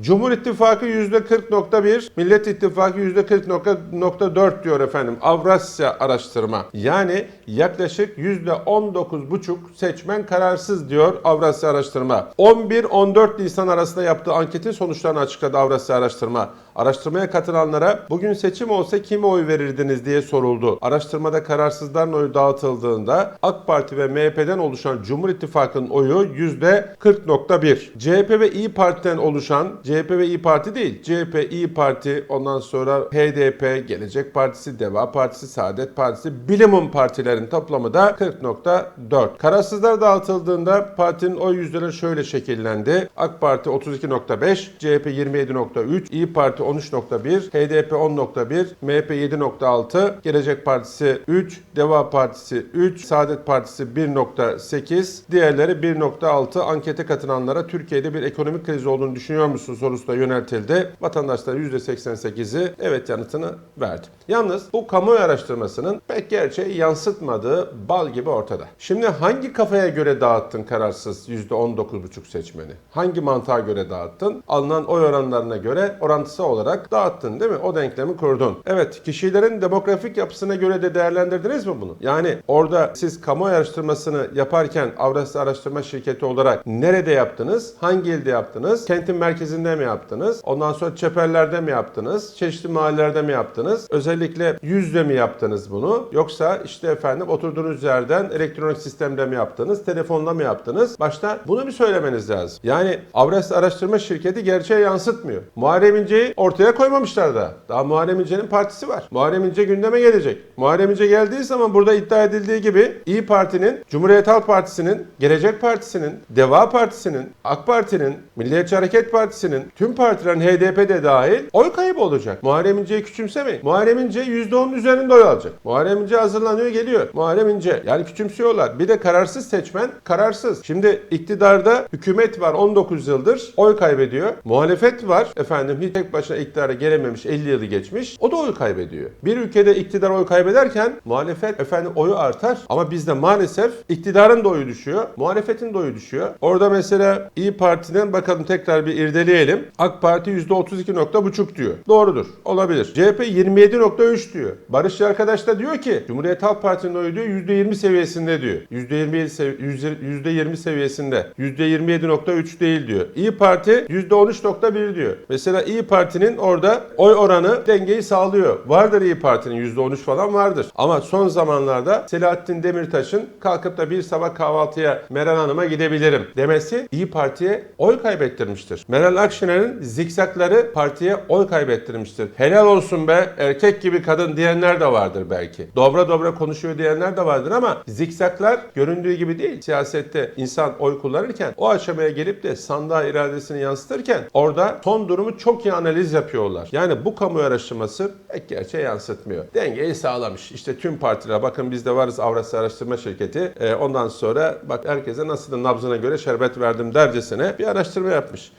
Cumhur İttifakı %40.1, Millet İttifakı %40.4 diyor efendim. Avrasya araştırma. Yani yaklaşık %19,5 seçmen kararsız diyor Avrasya araştırma. 11-14 Nisan arasında yaptığı anketin sonuçlarını açıkladı Avrasya araştırma. Araştırmaya katılanlara bugün seçim olsa kime oy verirdiniz diye soruldu. Araştırmada kararsızların oyu dağıtıldığında AK Parti ve MHP'den oluşan Cumhur İttifakı'nın oyu %40.1. CHP ve İyi Parti'den oluşan, CHP ve İyi Parti değil, CHP, İyi Parti, ondan sonra HDP, Gelecek Partisi, Deva Partisi, Saadet Partisi, Bilimum partilerin toplamı da 40.4. Kararsızlar dağıtıldığında partinin oy yüzdeleri şöyle şekillendi. AK Parti 32.5, CHP 27.3, İyi Parti 13.1, HDP 10.1, MHP 7.6, Gelecek Partisi 3, Deva Partisi 3, Saadet Partisi 1.8, diğerleri 1.6 ankete katılanlara Türkiye'de bir ekonomik kriz olduğunu düşünüyor musun sorusu da yöneltildi. Vatandaşların %88'i evet yanıtını verdi. Yalnız bu kamuoyu araştırmasının pek gerçeği yansıtmadığı bal gibi ortada. Şimdi hangi kafaya göre dağıttın kararsız %19,5 seçmeni? Hangi mantığa göre dağıttın? Alınan oy oranlarına göre orantısı olarak dağıttın değil mi? O denklemi kurdun. Evet kişilerin demografik yapısına göre de değerlendirdiniz mi bunu? Yani orada siz kamuoyu araştırmasını yaparken Avrasya Araştırma Şirketi olarak nerede yaptınız? Hangi ilde yaptınız? Kentin merkezinde mi yaptınız? Ondan sonra çeperlerde mi yaptınız? Çeşitli mahallelerde mi yaptınız? Özellikle yüzde mi yaptınız bunu? Yoksa işte efendim oturduğunuz yerden elektronik sistemde mi yaptınız? Telefonda mı yaptınız? Başta bunu bir söylemeniz lazım. Yani Avrasya Araştırma Şirketi gerçeği yansıtmıyor. Muharrem İnce'yi ortaya koymamışlar da. Daha Muharrem İnce'nin partisi var. Muharrem İnce gündeme gelecek. Muharrem İnce geldiği zaman burada iddia edildiği gibi İyi Parti'nin, Cumhuriyet Halk Partisi'nin, Gelecek Partisi'nin, Deva Partisi'nin, AK Parti'nin, Milliyetçi Hareket Partisi'nin, tüm partilerin HDP de dahil oy kaybı olacak. Muharrem İnce'yi küçümsemeyin. Muharrem İnce %10'un üzerinde oy alacak. Muharrem İnce hazırlanıyor geliyor. Muharrem İnce yani küçümsüyorlar. Bir de kararsız seçmen kararsız. Şimdi iktidarda hükümet var 19 yıldır oy kaybediyor. Muhalefet var efendim hiç tek başına iktidara gelememiş 50 yılı geçmiş. O da oy kaybediyor. Bir ülkede iktidar oy kaybederken muhalefet efendim oyu artar ama bizde maalesef iktidarın da oyu düşüyor. Muhalefetin de oyu düşüyor. Orada mesela İyi Parti'den bakalım tekrar bir irdeleyelim. AK Parti %32.5 diyor. Doğrudur. Olabilir. CHP 27.3 diyor. Barışçı arkadaş da diyor ki Cumhuriyet Halk Partisi'nin oyu diyor %20 seviyesinde diyor. %27 sev- %20 seviyesinde. %27.3 değil diyor. İyi Parti %13.1 diyor. Mesela İyi Parti'nin orada oy oranı dengeyi sağlıyor. Vardır İyi Parti'nin %13 falan vardır. Ama son zamanlarda Selahattin Demirtaş'ın kalkıp da bir sabah kahvaltıya Meral Hanım'a gidebilirim demesi İyi Parti'ye oy kaybettirmiştir. Meral Akşener'in zikzakları partiye oy kaybettirmiştir. Helal olsun be erkek gibi kadın diyenler de vardır belki. Dobra dobra konuşuyor diyenler de vardır ama zikzaklar göründüğü gibi değil. Siyasette insan oy kullanırken o aşamaya gelip de sandığa iradesini yansıtırken orada son durumu çok iyi analiz yapıyorlar. Yani bu kamu araştırması pek gerçeği yansıtmıyor. Dengeyi sağlamış. İşte tüm partiler bakın biz de varız Avrasya Araştırma Şirketi. Ee, ondan sonra bak herkese nasıl da nabzına göre şerbet verdim dercesine bir araştırma yapmış.